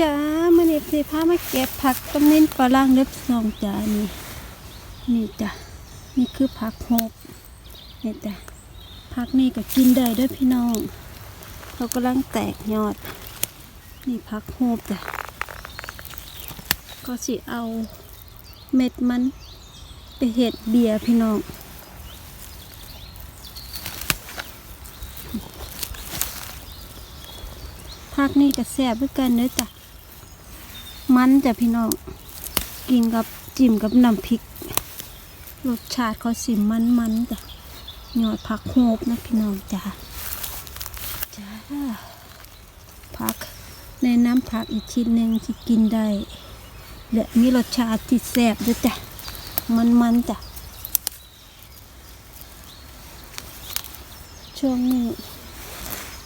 จ้ามันนี่สิพามาเก็บผักต้มเน้นฝรั่งเด้อพี่น้องจ้านี่ นี่จ้ะนี่คือผักโฮบนี่จ้ะผักนี่ก็กินได้ด้วยพี่น้องเขากำลังแตกยอด นี่ผักโฮบจ้ะก็สิเอาเม็ดมันไปเห็ดเบียร์พี่น้องักนี่ก็แซ่บด้วยกันเด้อจ้ะมันจ้ะพี่น้องกินกับจิ้มกับน้ำพริก รสชาติเขาสิมันมันจ้ะหยอดผักโฮบนะพี่น้องจ้าจ้าผักในน้ำผักอีกชิ้นหนึ่งที่กินได้และมีรสชาติที่แซ่บด้วยจ้ะมันมันจ้ะช่วงนี้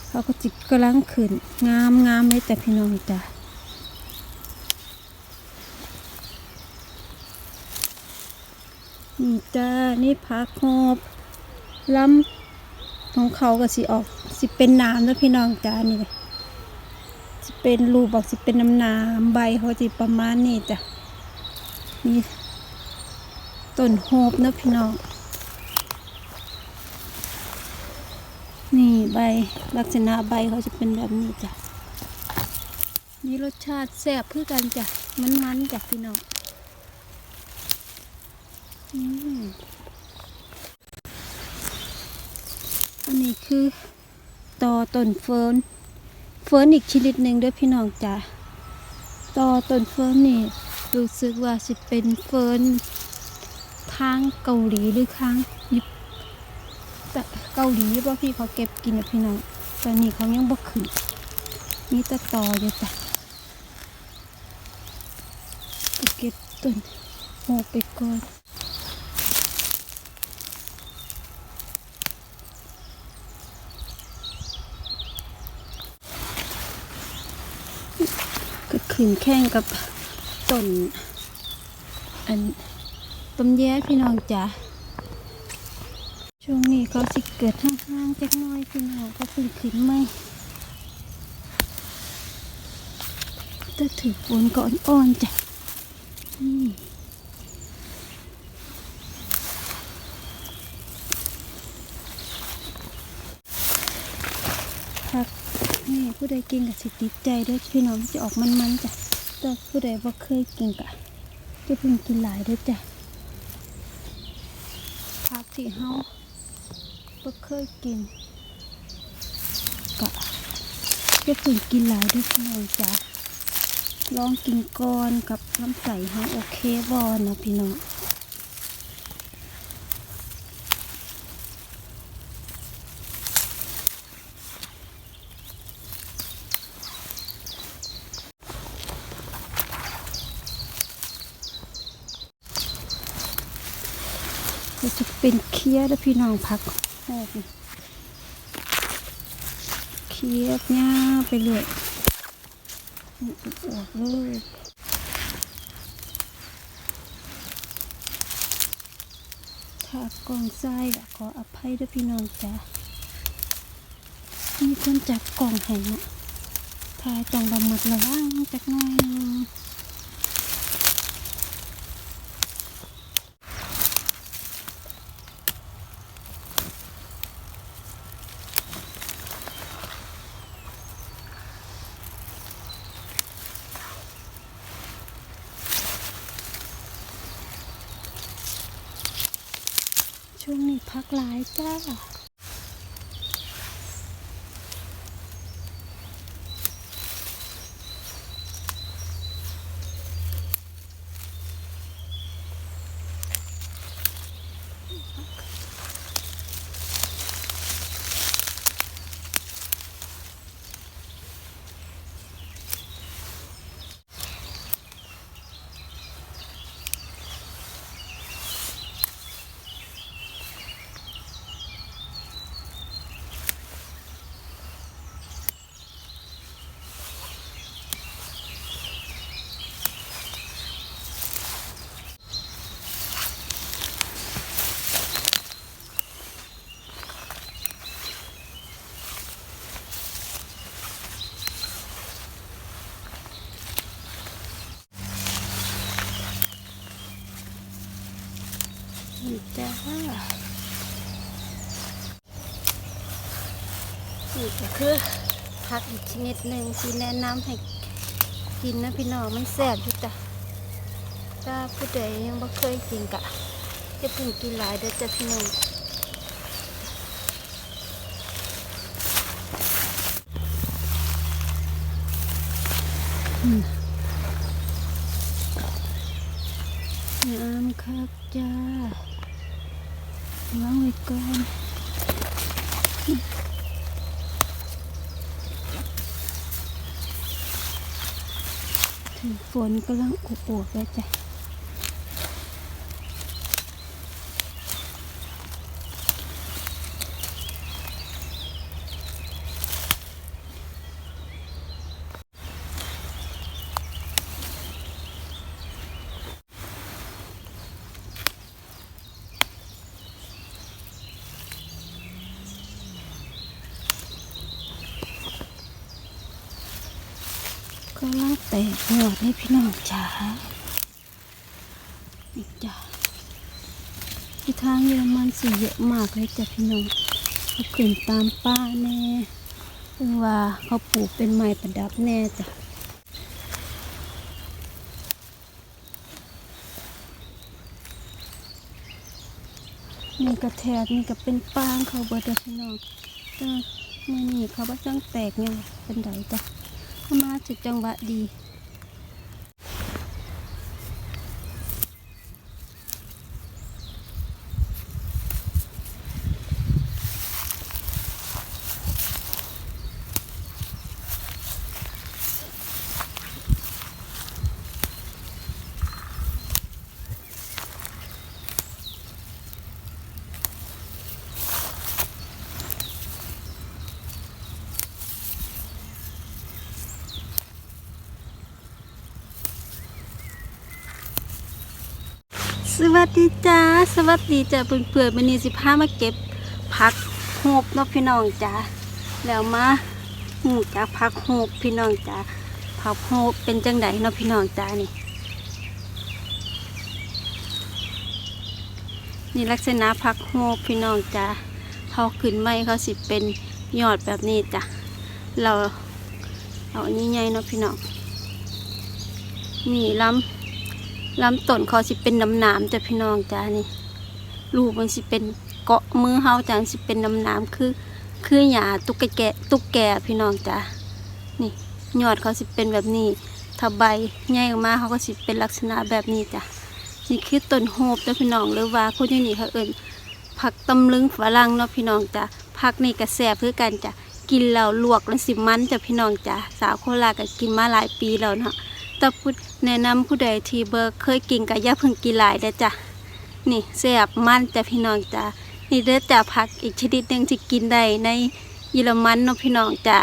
เขาก็จิกกำลังขึ้น งามงามเลยแต่พี่น้องจ้ะนี่จ้า นี่พักหอบลำของเขาก็สิออก สิเป็นน้ำแล้วพี่น้องจ้านี่เลยสิเป็นรูบอกสิเป็นน้ำน้ำใบเขาสิประมาณนี้จ้ะนี่ต้นโฮบนะพี่น้อง นี่ ใบลักษณะใบเขาจะเป็นแบบนี้จ้ะนี่รสชาติแซ่บเพื่อกันจ้ะมันๆจ้ะพี่น้องอืมอันนี้คือต่อต้นเฟิร์นเฟิร์นอีกชนิดหนึ่งด้วยพี่น้องจ้ะต่อต้นเฟิร์นนี่รู้สึกว่าสิเป็นเฟิร์นทางเกาหลีหรือทางญี่ปุ่น แต่เกาหลีว่าพี่เขาเก็บกินนะพี่น้องตอนนี้เขายังบ่ขึ้นนี่แต่ตออยู่จ้ะเก็บต้นโหไปก่อนก็ขึ้นแข่งกับต้นอันต้มแย่พี่น้องจ้ะ ช่วงนี้เขาสิเกิดห่างๆจักน้อยพี่น้องเขาเพิ่งขึ้นไม่จะถือฝนก่อนอ่อนๆจ้ะนี่ผักนี่ผู้ใดกินกับสิติดใจด้วยพี่น้องจะออกมันๆจ้ะแต่ผู้ใดบ่เคยกินกะจะเพิ่งกินหลายด้วยจ้ะผักที่เฮา บ่เคยกินกะจะเพิ่งกินหลายด้วยพี่น้องจ้ะลองกินก่อนกับลำไส้เฮาโอเคบ่นะพี่น้องจะเป็นเคี้ยวแล้วพี่น้องพัก แรกเคียวเนี่ยไปเลยออกเลยถ้ากล่องทรายก็ขออภัยด้วยพี่น้องจ้ะมีคนจับกล่องให้นะทายต้องระมัดระวังจักหน่อยหนึ่ง ช่วงนี้พัก หลายจ้า นี่จ้านี่ก็คือผักอีกชนิดหนึ่งที่แนะนำให้กินนะพี่น้องมันแซ่บอยู่จ้ะถ้าผู้ใดยังบ่เคยกินกะจะเพิ่งกินหลายเด้อจ้ะพี่น้องน้ำครับจ้า วางไว้ก่อนถึงฝนกำลังอบอวบแล้วจ้ะำลังแตกหยอดให้พี่น้องจ๋านี่จ้ะที่ทางเยอรมันสีเยอะมากเลยจ้ะพี่น้องเขาขึ้นตามป้าแน่หรือว่าเขาปลูกเป็นไม้ประดับแน่จ้ะนี่กระแทกนี่ก็เป็นปางเขาเบิดเด้อพี่น้องแต่มื่อนี้เขาบ่จังแตกไงเป็นไดจ้ะ เข้ามาจุดจังหวะดี สวัสดีจ้าสวัสดีจ้าเพื่อนๆวันนี้สิพามาเก็บผักโหบเนาะพี่น้องจ้าแล้วมาหูจากผักโหบพี่น้องจ้าผักโหบเป็นจังไดเนาะพี่น้องจ้านี่ นี่ลักษณะผักโหบพี่น้องจ้าเขาขึ้นไม้เขาสิเป็นยอดแบบนี้จ้ะเราเอาอันนี้ใหญ่เนาะพี่น้องนี่ลำ ลำต้นเขาสิเป็นน้ำหนามจ้ะพี่น้องจ้านี่ลูกมันสิเป็นเกาะมือเฮาจังสิเป็นน้ำหนามคือ คือหญ้าตุกแกตุกแกพี่น้องจ้านี่ยอดเขาสิเป็นแบบนี้ถ้าใบใหญ่ออกมาเขาก็สิเป็นลักษณะแบบนี้จ้ะนี่คือต้นโฮบจ้ะพี่น้องหรือว่าคนที่นี่เขาเอิ้นผักตำลึงฝรั่งเนาะพี่น้องจ้ะผักนี่ก็แซ่บคือกันจ้ะกินแล้วลวกแล้วสิมันจ้ะพี่น้องจ้ะสาวโคราชก็กินมาหลายปีแล้วเนาะ ต่พูดแนะนำผู้ใดที่เบอร์เคยกินกับย่าพึ่งกีหลายได้จ้ะนี่แซ่บมันจ้ะพี่น้องจ้ะนี่เด้อจ้ะผักอีกชนิดหนึ่งที่กินได้ในเยอรมันเนาะพี่น้องจ้ะ